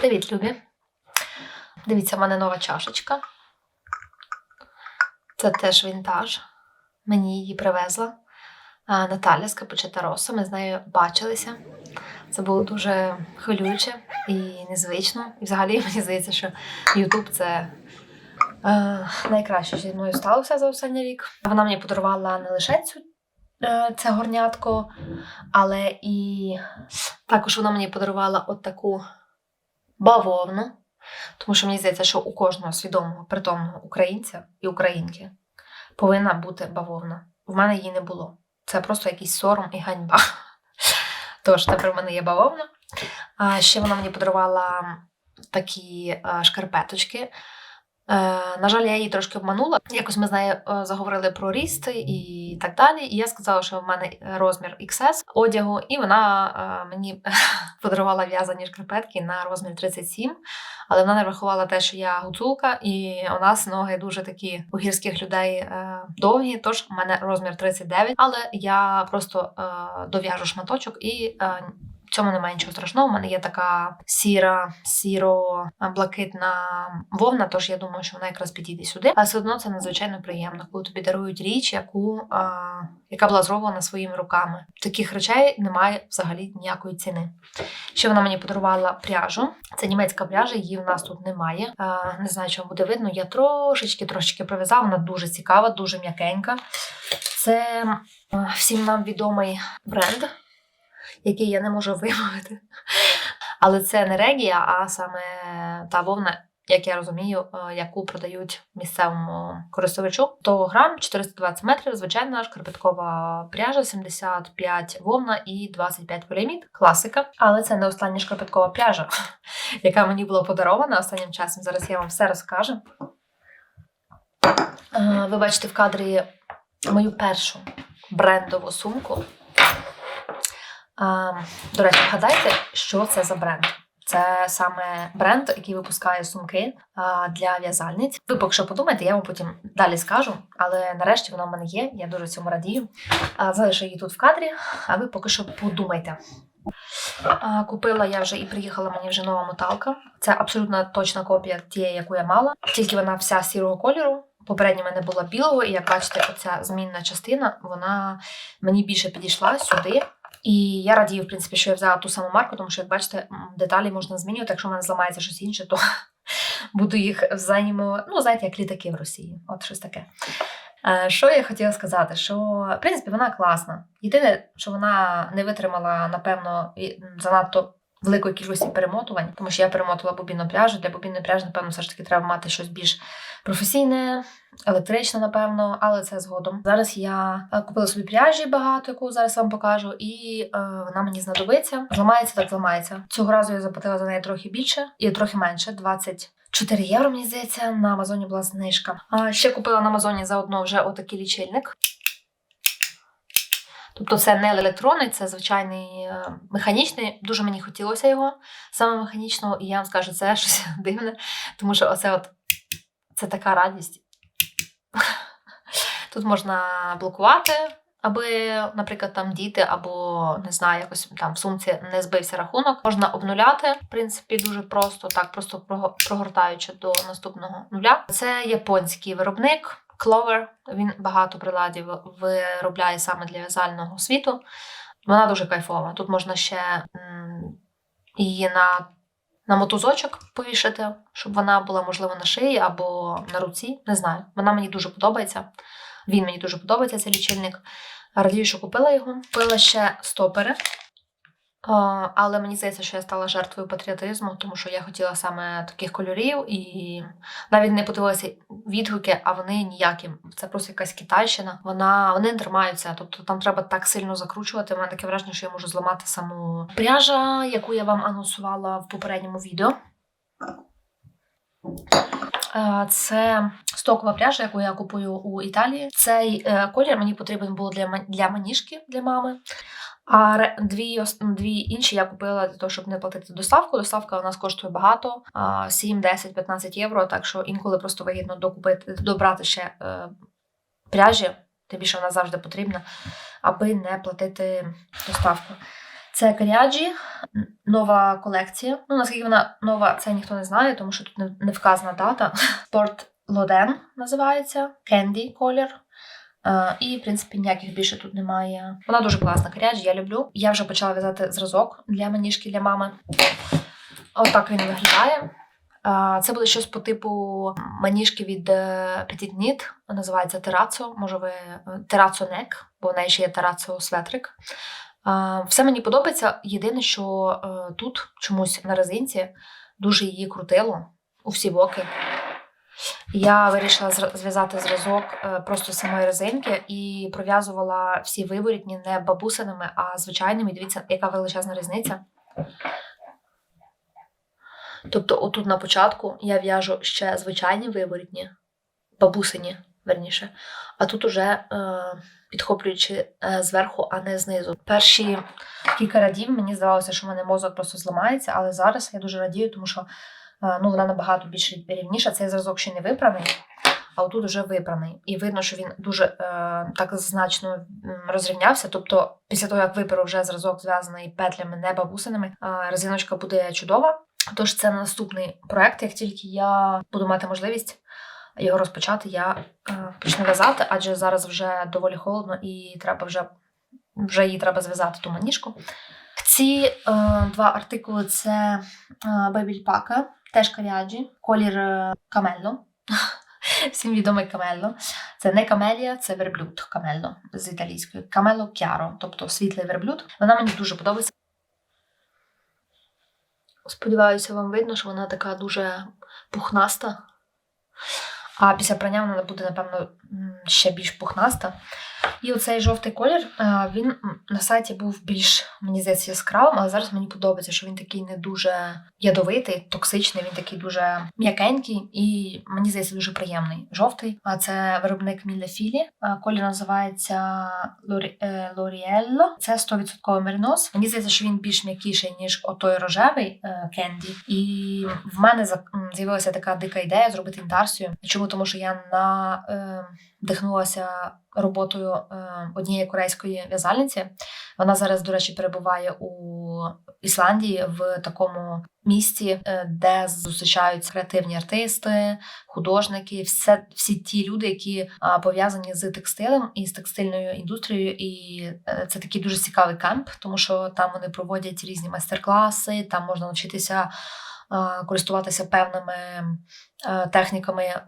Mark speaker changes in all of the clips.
Speaker 1: Привіт, Любі. Дивіться, в мене нова чашечка. Це теж вінтаж. Мені її привезла Наталя з Капучета Роса. Ми з нею бачилися. Це було дуже хвилююче і незвично. І взагалі мені здається, що Ютуб це е, найкраще, що зі мною сталося за останній рік. Вона мені подарувала не лише цю, е, це горнятко, але і також вона мені подарувала от таку бавовну. Тому що мені здається, що у кожного свідомого притомного українця і українки повинна бути бавовна. В мене її не було. Це просто якийсь сором і ганьба. Тож тепер в мене є бавовна. Ще вона мені подарувала такі шкарпеточки. Е, на жаль, я її трошки обманула. Якось ми з нею е, заговорили про ріст і так далі. І я сказала, що в мене розмір XS одягу, і вона е, мені подарувала в'язані шкарпетки на розмір 37. Але вона не врахувала те, що я гуцулка, і у нас ноги дуже такі у гірських людей довгі. Тож у мене розмір 39. Але я просто дов'яжу шматочок і. Цьому немає нічого страшного. У мене є така сіра, сіро-блакитна вовна, тож я думаю, що вона якраз підійде сюди. Але все одно це надзвичайно приємно, коли тобі дарують річ, яку, а, яка була зроблена своїми руками. Таких речей немає взагалі ніякої ціни. Ще вона мені подарувала пряжу. Це німецька пряжа, її в нас тут немає. А, не знаю, вам буде видно. Я трошечки трошечки прив'язала, вона дуже цікава, дуже м'якенька. Це всім нам відомий бренд який я не можу вимовити. Але це не регія, а саме та вовна, як я розумію, е, яку продають місцевому користувачу. То грам 420 метрів, звичайна шкарпеткова пряжа, 75 вовна і 25 поліамід. Класика. Але це не остання шкарпеткова пряжа, яка мені була подарована останнім часом. Зараз я вам все розкажу. Е, Ви бачите в кадрі мою першу брендову сумку. До речі, вгадайте, що це за бренд? Це саме бренд, який випускає сумки для в'язальниць. Ви поки що подумайте, я вам потім далі скажу, але нарешті вона в мене є. Я дуже цьому радію. Залишу її тут в кадрі, а ви поки що подумайте. Купила я вже і приїхала мені вже нова моталка. Це абсолютно точна копія тієї, яку я мала, тільки вона вся сірого кольору. Попередньо в мене була білого, і як бачите, оця змінна частина вона мені більше підійшла сюди. І я радію, в принципі, що я взяла ту саму марку, тому що, як бачите, деталі можна змінювати. Якщо в мене зламається щось інше, то буду їх взаємо, ну, знаєте, як літаки в Росії. От щось таке. Е, Що я хотіла сказати? Що, в принципі, вона класна. Єдине, що вона не витримала, напевно, занадто великої кількості перемотувань, тому що я перемотувала бобінну пряжу. Для бобінної пряжі, напевно, все ж таки треба мати щось більш професійне, електричне, напевно, але це згодом. Зараз я е, купила собі пряжі багато, яку зараз вам покажу, і е, вона мені знадобиться. Зламається, так зламається. Цього разу я заплатила за неї трохи більше і трохи менше 20 4 євро, мені здається, на Амазоні була знижка. А ще купила на Амазоні заодно вже отакий лічильник. Тобто це не електронний, це звичайний е, механічний. Дуже мені хотілося його саме механічного, і я вам скажу, це щось дивне, тому що оце от це така радість. Тут можна блокувати, аби, наприклад, там діти або не знаю, якось там в сумці не збився рахунок. Можна обнуляти, в принципі, дуже просто, так, просто прогортаючи до наступного нуля. Це японський виробник. Clover, він багато приладів виробляє саме для в'язального світу. Вона дуже кайфова. Тут можна ще її на, на мотузочок повішати, щоб вона була, можливо, на шиї або на руці. Не знаю. Вона мені дуже подобається. Він мені дуже подобається, цей лічильник. Радію, що купила його. Купила ще стопери. Але мені здається, що я стала жертвою патріотизму, тому що я хотіла саме таких кольорів, і навіть не подивилася відгуки, а вони ніякі. Це просто якась китайщина. Вона вони не тримаються. Тобто там треба так сильно закручувати. У мене таке враження, що я можу зламати саму пряжа, яку я вам анонсувала в попередньому відео. Е, Це стокова пряжа, яку я купую у Італії. Цей е, колір мені потрібен був для, для маніжки для мами. А дві, ос- дві інші я купила для того, щоб не платити доставку. Доставка у нас коштує багато: а, 7, 10, 15 євро. Так що інколи просто вигідно докупити, добрати ще е, пряжі, тим більше вона завжди потрібна, аби не платити доставку. Це Каріаджі, нова колекція. Ну, наскільки вона нова, це ніхто не знає, тому що тут не, вказана дата. Спорт Лоден називається, Кенді колір. Е, і, в принципі, ніяких більше тут немає. Вона дуже класна каріаджі, я люблю. Я вже почала в'язати зразок для маніжки для мами. Отак він виглядає. Е, Це буде щось по типу маніжки від е, Petit Knit, називається Терацо. Може, ви Терацо Нек, бо в неї ще є Терацо Светрик. Все мені подобається. Єдине, що тут чомусь на резинці дуже її крутило у всі боки. Я вирішила зв'язати зразок е, просто з самої резинки і пров'язувала всі виворітні не бабусинами, а звичайними. Дивіться, яка величезна різниця. Тобто, отут на початку я в'яжу ще звичайні виворітні, бабусині, верніше, а тут уже е, підхоплюючи е, зверху, а не знизу. Перші кілька радів мені здавалося, що в мене мозок просто зламається, але зараз я дуже радію, тому що ну, вона набагато більш рівніша. Цей зразок ще не випраний, а отут вже випраний. І видно, що він дуже е, так значно розрівнявся. Тобто, після того, як виперу вже зразок зв'язаний петлями, не бабусинами, е, резиночка буде чудова. Тож це наступний проект. Як тільки я буду мати можливість його розпочати, я е, почну в'язати, адже зараз вже доволі холодно і треба вже, вже її треба зв'язати ту маніжку. Ці е, два артикули це е, Бебільпака, теж каряджі, колір камело. Всім відомий камелло. Це не камелія, це верблюд камелло з італійської. Камело кяро, тобто світлий верблюд. Вона мені дуже подобається. Сподіваюся, вам видно, що вона така дуже пухнаста. А після прання вона буде, напевно, ще більш пухнаста. І оцей жовтий колір, е, він на сайті був більш, мені здається, яскравим, але зараз мені подобається, що він такий не дуже ядовитий, токсичний, він такий дуже м'якенький і мені здається дуже приємний. Жовтий. А це виробник Мілля Філі. Е, Колір називається е, Лоріелло. Це 100% меринос. Мені здається, що він більш м'якіший, ніж отой рожевий кенді. І в мене з'явилася така дика ідея зробити інтарсію. Чому? Тому що я на е, вдихнулася роботою е, однієї корейської в'язальниці. Вона зараз, до речі, перебуває у Ісландії в такому місті, е, де зустрічаються креативні артисти, художники, все, всі ті люди, які пов'язані з текстилем і з текстильною індустрією. І е, це такий дуже цікавий кемп, тому що там вони проводять різні майстер-класи, там можна навчитися користуватися певними е, техніками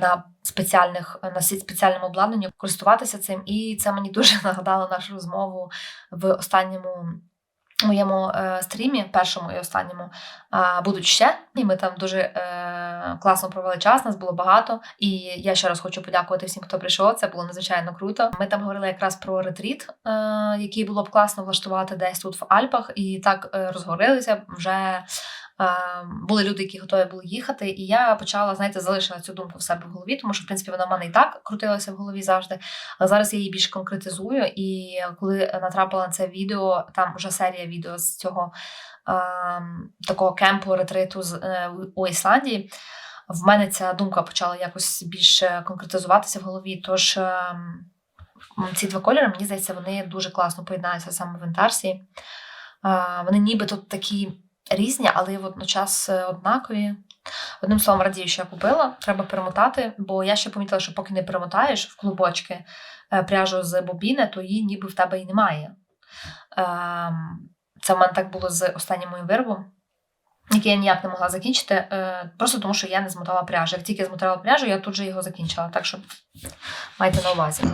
Speaker 1: на спеціальних на спеціальному обладнанні, користуватися цим. І це мені дуже нагадало нашу розмову в останньому. Моєму е, стрімі, першому і останньому, е, будуть ще, і ми там дуже е, класно провели час, нас було багато. І я ще раз хочу подякувати всім, хто прийшов. Це було надзвичайно круто. Ми там говорили якраз про ретріт, е, який було б класно влаштувати десь тут в Альпах, і так е, розговорилися вже. Е, Були люди, які готові були їхати, і я почала, знаєте, залишила цю думку в себе в голові, тому що в принципі вона в мене і так крутилася в голові завжди. Але зараз я її більш конкретизую. І коли натрапила на це відео, там вже серія відео з цього е, такого кемпу ретриту е, у- Ісландії. В мене ця думка почала якось більше конкретизуватися в голові. Тож ці два кольори, мені здається, вони дуже класно поєднаються саме в інтарсі. Е, Вони ніби тут такі різні, але водночас е, однакові. Одним словом, радію, що я купила. Треба перемотати, бо я ще помітила, що поки не перемотаєш в клубочки е, пряжу з бобіни, то її ніби в тебе і немає. Ем, Це в мене так було з останнім моїм виробом, який я ніяк не могла закінчити, е, просто тому що я не змотала пряжу. Як тільки змотала пряжу, я тут же його закінчила. Так що майте на увазі.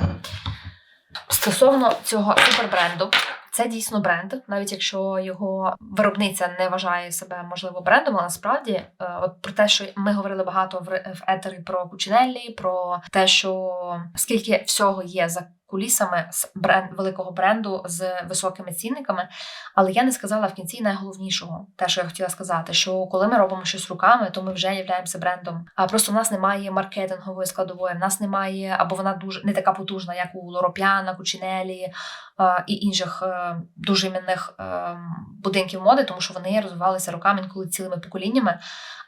Speaker 1: Стосовно цього супербренду, це дійсно бренд, навіть якщо його виробниця не вважає себе можливо брендом, але насправді, е, от про те, що ми говорили багато в, етері про Кучинеллі, про те, що скільки всього є за кулісами з бренд великого бренду з високими цінниками. Але я не сказала в кінці найголовнішого, те, що я хотіла сказати, що коли ми робимо щось руками, то ми вже являємося брендом. А просто в нас немає маркетингової складової, в нас немає, або вона дуже не така потужна, як у Лоропіана, Кучинелі і інших е, дуже іменних е, будинків моди, тому що вони розвивалися роками інколи цілими поколіннями.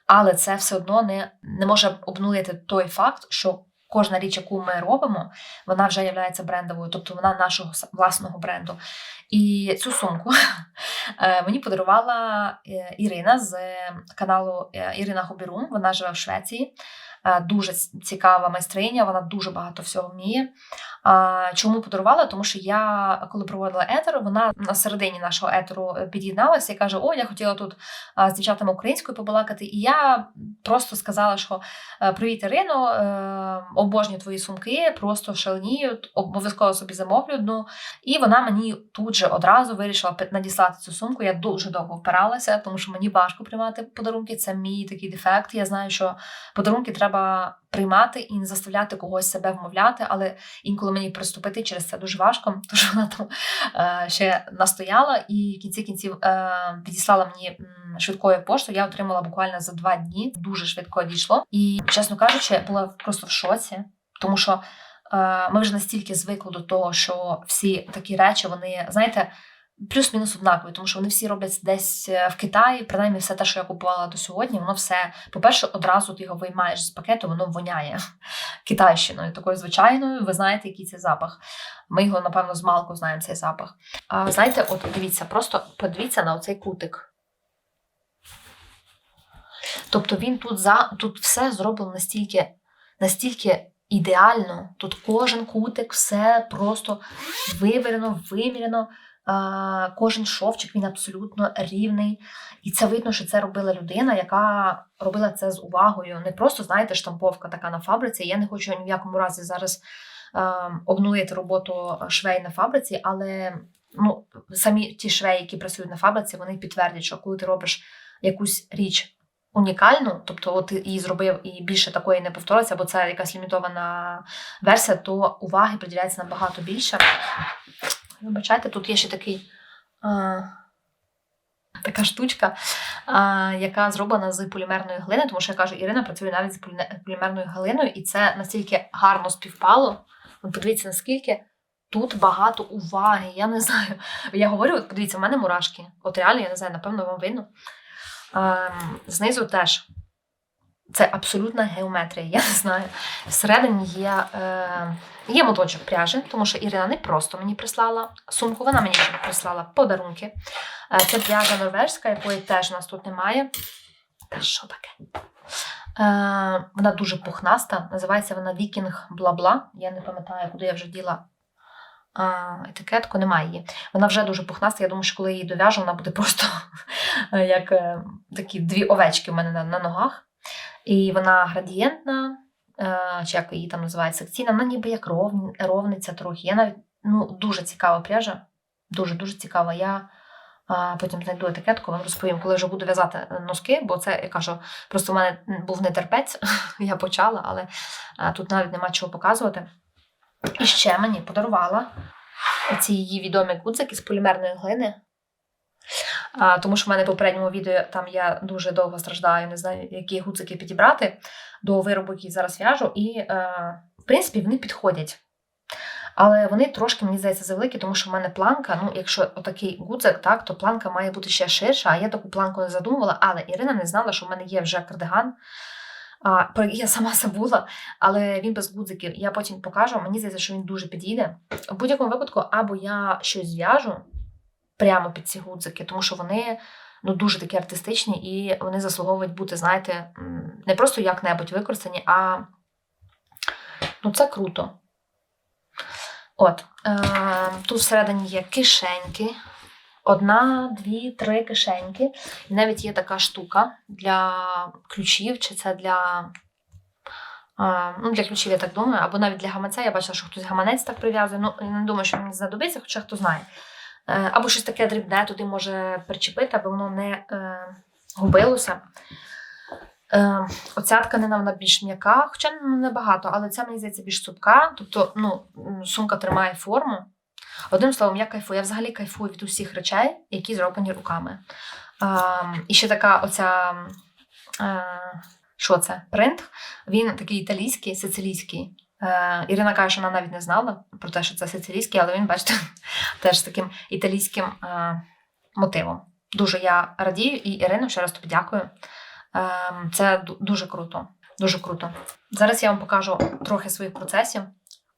Speaker 1: Але це все одно не, не може обнулити той факт, що кожна річ, яку ми робимо, вона вже є брендовою, тобто вона нашого власного бренду. І цю сумку е, мені подарувала е, Ірина з каналу е, Ірина Хобірум. Вона живе в Швеції. Дуже цікава майстриня, вона дуже багато всього вміє. Чому подарувала? Тому що я, коли проводила етер, вона на середині нашого етеру е, під'єдналася і каже: О, я хотіла тут з дівчатами українською побалакати. І я просто сказала, що е, привіт, Ірино, е, обожнюю твої сумки, просто шаленію, обов'язково собі замовлю одну. І вона мені тут же одразу вирішила надіслати цю сумку. Я дуже довго впиралася, тому що мені важко приймати подарунки. Це мій такий дефект. Я знаю, що подарунки треба приймати і не заставляти когось себе вмовляти, але інколи мені приступити через це дуже важко, тому вона там е, ще настояла і в кінці кінців е, підіслала мені швидкою поштою. Я отримала буквально за два дні. Дуже швидко дійшло. І, чесно кажучи, я була просто в шоці, тому що е, ми вже настільки звикли до того, що всі такі речі, вони, знаєте. Плюс-мінус однакові, тому що вони всі роблять десь е, в Китаї, принаймні все те, що я купувала до сьогодні, воно все, по-перше, одразу ти його виймаєш з пакету, воно воняє китайщиною, такою звичайною. Ви знаєте, який це запах. Ми його, напевно, з малку знаємо цей запах. А знаєте, от дивіться, просто подивіться на оцей кутик. Тобто він тут за тут все зроблено настільки, настільки ідеально. Тут кожен кутик, все просто вивірено, виміряно. Кожен шовчик він абсолютно рівний. І це видно, що це робила людина, яка робила це з увагою. Не просто, знаєте, штамповка така на фабриці. Я не хочу ні в якому разі зараз обнулити роботу швей на фабриці, але ну, самі ті швеї, які працюють на фабриці, вони підтвердять, що коли ти робиш якусь річ унікальну, тобто от її зробив і більше такої не повториться, бо це якась лімітована версія, то уваги приділяється набагато більше. Вибачайте, тут є ще такий. А... Така штучка, а, яка зроблена з полімерної глини, тому що я кажу, Ірина працює навіть з полімерною глиною, і це настільки гарно співпало. От подивіться, наскільки тут багато уваги. Я не знаю. Я говорю, от подивіться, в мене мурашки. От реально, я не знаю, напевно, вам видно. А, знизу теж. Це абсолютна геометрія, я не знаю. Всередині є, е, є моточок пряжі, тому що Ірина не просто мені прислала сумку, вона мені прислала подарунки. Е, Це пряжа норвежська, якої теж у нас тут немає. Та що таке? Е, вона дуже пухнаста, називається вона Вікінг Бла-Бла. Я не пам'ятаю, куди я вже діла етикетку, немає її. Вона вже дуже пухнаста. Я думаю, що коли її дов'яжу, вона буде просто е, як е, такі дві овечки в мене на, на ногах. І вона градієнтна, е, чи як її там називають секційна, вона ніби як ровні, ровниця трохи. Я навіть ну, дуже цікава пряжа. Дуже дуже цікава. Я потім знайду етикетку, вам розповім, коли вже буду в'язати е, носки, бо це я кажу, просто в мене був не терпець, я почала, але тут навіть нема чого показувати. І ще мені подарувала ці її відомі гудзики з полімерної глини. А, тому що в мене в попередньому відео там я дуже довго страждаю, не знаю, які гудзики підібрати до виробу, який зараз в'яжу. І, е, в принципі, вони підходять. Але вони трошки, мені здається, завеликі, тому що в мене планка, ну, якщо отакий гудзик, так, то планка має бути ще ширша, а я таку планку не задумувала, але Ірина не знала, що в мене є вже кардиган. А, про який я сама забула, але він без гудзиків. Я потім покажу. Мені здається, що він дуже підійде. В будь-якому випадку, або я щось зв'яжу прямо під ці гудзики, тому що вони ну, дуже такі артистичні і вони заслуговують бути, знаєте, не просто як-небудь використані, а ну, це круто. От, е, тут всередині є кишеньки. Одна, дві, три кишеньки. І навіть є така штука для ключів, чи це для. е, Ну, для ключів, я так думаю, або навіть для гаманця. Я бачила, що хтось гаманець так прив'язує. Ну, я не думаю, що мені знадобиться, хоча хто знає. Е, Або щось таке дрібне туди може причепити, аби воно не е, губилося. Е, оця тканина вона більш м'яка, хоча ну, небагато, але ця мені здається більш цупка. Тобто ну, сумка тримає форму. Одним словом, я кайфую. Я взагалі кайфую від усіх речей, які зроблені руками. І ще така оця. Що це? Принт. Він такий італійський, сицилійський. Е, Ірина каже, що вона навіть не знала про те, що це сицилійський, але він, бачите, теж з таким італійським е, мотивом. Дуже я радію і Ірину ще раз тобі дякую. Ем, Це дуже круто. Дуже круто. Зараз я вам покажу трохи своїх процесів.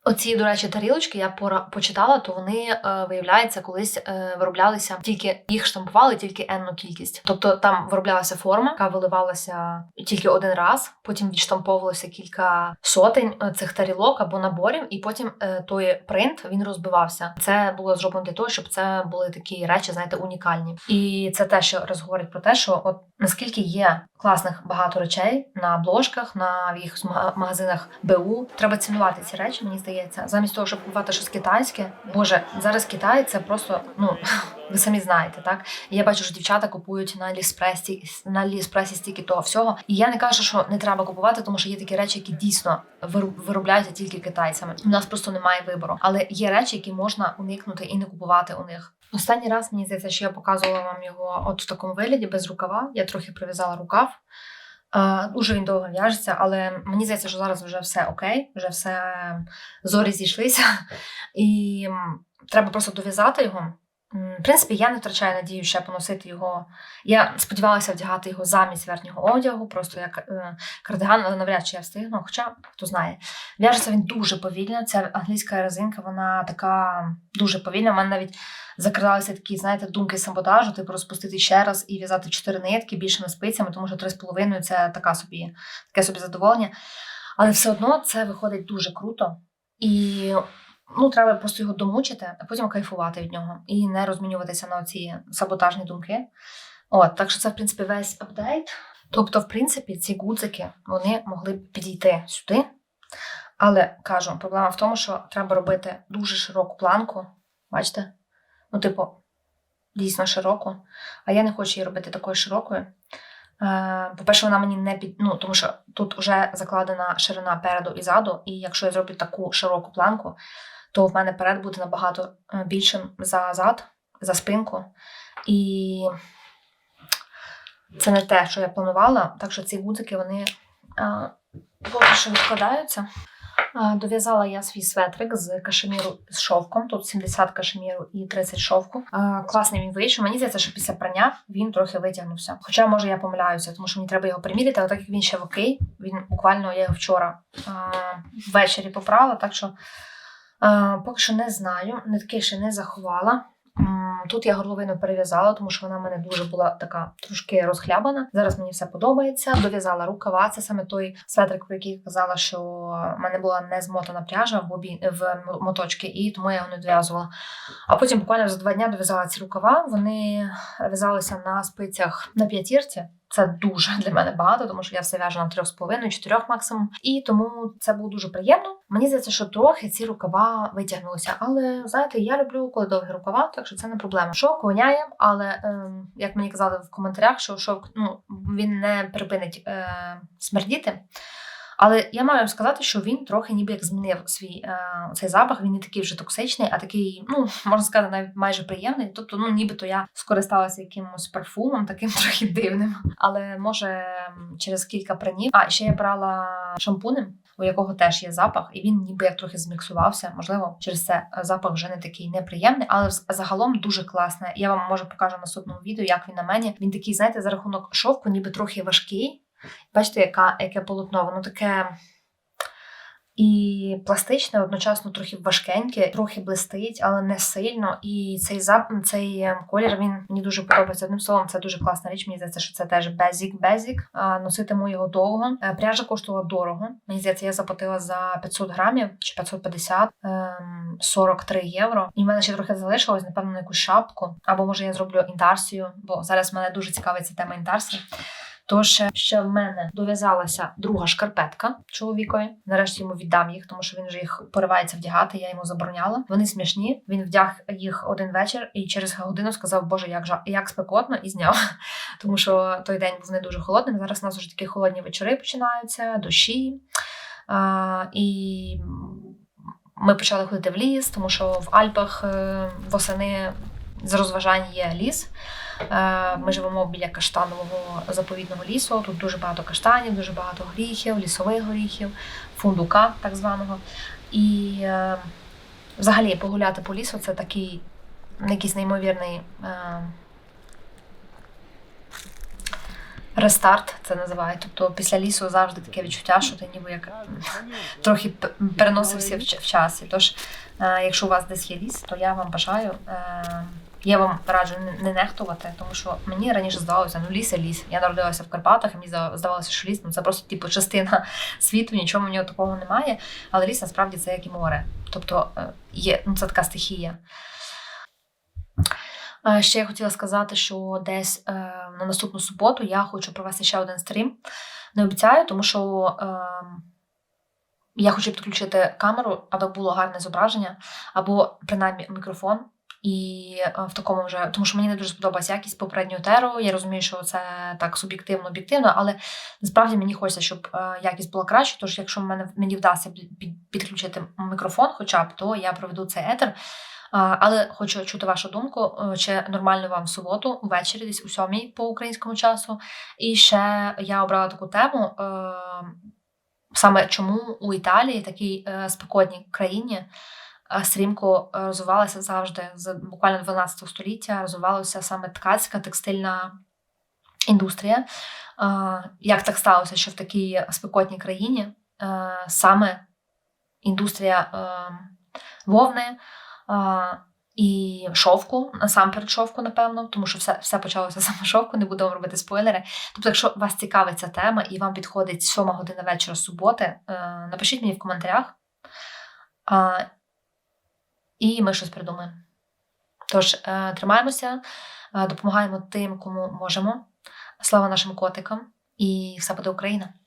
Speaker 1: Оці, до речі, тарілочки я почитала, то вони, е, виявляється, колись е, вироблялися тільки їх штампували тільки енну кількість. Тобто там вироблялася форма, яка виливалася тільки один раз, потім відштамповувалося кілька сотень е, цих тарілок або наборів, і потім той принт він розбивався. Це було зроблено для того, щоб це були такі речі, знаєте, унікальні. І це те, що розговорить про те, що от наскільки є класних багато речей на обложках, на в їх магазинах БУ. Треба цінувати ці речі, мені здається. Замість того, щоб купувати щось китайське. Боже, зараз Китай це просто ну ви самі знаєте, так? Я бачу, що дівчата купують на Аліекспресі, на Аліекспресі стільки того всього. І я не кажу, що не треба купувати, тому що є такі речі, які дійсно виробляються тільки китайцями. У нас просто немає вибору. Але є речі, які можна уникнути і не купувати у них. Останній раз мені здається, що я показувала вам його от в такому вигляді без рукава. Я трохи прив'язала рукав. Дуже він довго в'яжеться, але мені здається, що зараз вже все окей, вже все зорі зійшлися, і треба просто дов'язати його. В принципі, я не втрачаю надію ще поносити його. Я сподівалася вдягати його замість верхнього одягу, просто як е, кардиган, але навряд чи я встигну. Хоча хто знає, в'яжеться він дуже повільно. Ця англійська резинка, вона така дуже повільна. У мене навіть закрадалися такі, знаєте, думки саботажу, типу розпустити ще раз і в'язати чотири нитки більшими спицями, тому що три з половиною це така собі, таке собі задоволення. Але все одно це виходить дуже круто. І ну, треба просто його домучити, а потім кайфувати від нього і не розмінюватися на ці саботажні думки. От, так що це, в принципі, весь апдейт. Тобто, в принципі, ці гудзики вони могли б підійти сюди. Але кажу, проблема в тому, що треба робити дуже широку планку. Бачите? Ну, типу, дійсно широку. А я не хочу її робити такою широкою. Е, По-перше, вона мені не під. Ну, тому що тут вже закладена ширина переду і заду, і якщо я зроблю таку широку планку, то в мене перед буде набагато е, більшим за зад, за спинку. І це не те, що я планувала. Так що ці гудзики вони е, поки що відкладаються. Е, Дов'язала я свій светрик з кашеміру з шовком. Тут 70 кашеміру і 30 шовку. Класний він вийшов. Мені здається, що після прання він трохи витягнувся. Хоча, може, я помиляюся, тому що мені треба його приміряти, але так як він ще в окей, він буквально я його вчора ввечері попрала, так що поки що не знаю, нитки ще не заховала. Тут я горловину перев'язала, тому що вона в мене дуже була така трошки розхлябана. Зараз мені все подобається. Дов'язала рукава. Це саме той светрик, про який казала, що в мене була не змотана пряжа в обі... в моточки, і тому я його не дов'язувала. А потім буквально за два дня дов'язала ці рукава. Вони в'язалися на спицях на п'ятірці. Це дуже для мене багато, тому що я все в'яжу на трьох з половиною, чотирьох максимум. І тому це було дуже приємно. Мені здається, що трохи ці рукава витягнулися. Але знаєте, я люблю, коли довгі рукава, так що це не проблема. Шовк воняє, але ем, як мені казали в коментарях, що шовк ну він не припинить е, смердіти. Але я маю сказати, що він трохи ніби як змінив свій е, цей запах. Він не такий вже токсичний, а такий, ну можна сказати, навіть майже приємний. Тобто, ну нібито я скористалася якимось парфумом, таким трохи дивним. Але може через кілька пранів. А ще я брала шампунем, у якого теж є запах, і він ніби як трохи зміксувався. Можливо, через це запах вже не такий неприємний, але загалом дуже класне. Я вам може покажу наступному відео, як він на мені. Він такий, знаєте, за рахунок шовку, ніби трохи важкий. Бачите, яка, яке полотно, воно таке і пластичне, одночасно трохи важкеньке, трохи блистить, але не сильно. І цей зап... цей е, колір він мені дуже подобається. Одним словом, це дуже класна річ. Мені здається, що це теж безік безік. Носитиму його довго. Е, Пряжа коштувала дорого. Мені здається, я заплатила за 500 грамів чи 550, ем, 43 євро. І в мене ще трохи залишилось, напевно, на якусь шапку. Або може я зроблю інтарсію, бо зараз мене дуже цікавить ця тема інтарсії. Тож ще в мене дов'язалася друга шкарпетка чоловікові. Нарешті йому віддам їх, тому що він вже їх поривається вдягати. Я йому забороняла. Вони смішні. Він вдяг їх один вечір і через годину сказав, Боже, як жа як спекотно, і зняв. Тому що той день був не дуже холодним. Зараз у нас вже такі холодні вечори починаються, дощі. І ми почали ходити в ліс, тому що в Альпах е, восени з розважань є ліс. Е, Ми живемо біля каштанового заповідного лісу. Тут дуже багато каштанів, дуже багато горіхів, лісових горіхів, фундука так званого. І е, взагалі погуляти по лісу це такий якийсь неймовірний. Е, Рестарт це називають. Тобто після лісу завжди таке відчуття, що ти ніби як трохи переносився в, часі. Тож, якщо у вас десь є ліс, то я вам бажаю. Я вам раджу не- не нехтувати, тому що мені раніше здавалося, ну ліс і ліс. Я народилася в Карпатах, і мені здавалося, що ліс ну, це просто типу частина світу, нічого в нього такого немає. Але ліс насправді це як і море. Тобто е, є, ну, це така стихія. Е, Ще я хотіла сказати, що десь е, на наступну суботу я хочу провести ще один стрім. Не обіцяю, тому що е, я хочу підключити камеру, аби було гарне зображення, або принаймні мікрофон. І е, в такому вже, тому що мені не дуже сподобалась якість попереднього теру. Я розумію, що це так суб'єктивно, об'єктивно, але насправді мені хочеться, щоб е, якість була краще. Тож, якщо мене мені вдасться під- під- підключити мікрофон, хоча б то я проведу цей етер. Але хочу чути вашу думку, е, чи нормально вам в суботу, ввечері, десь у сьомій по українському часу. І ще я обрала таку тему. е, Саме чому у Італії, такій е, спекотній країні, е, стрімко е, розвивалася завжди з буквально 12 століття, розвивалася саме ткацька текстильна індустрія. Е, Як так сталося, що в такій спекотній країні е, саме індустрія вовни і шовку, насамперед шовку, напевно, тому що все, все почалося саме шовку, не вам робити спойлери. Тобто, якщо вас цікавить ця тема і вам підходить 7 година вечора суботи, напишіть мені в коментарях, і ми щось придумаємо. Тож, е, тримаємося, е, допомагаємо тим, кому можемо. Слава нашим котикам, і все буде Україна!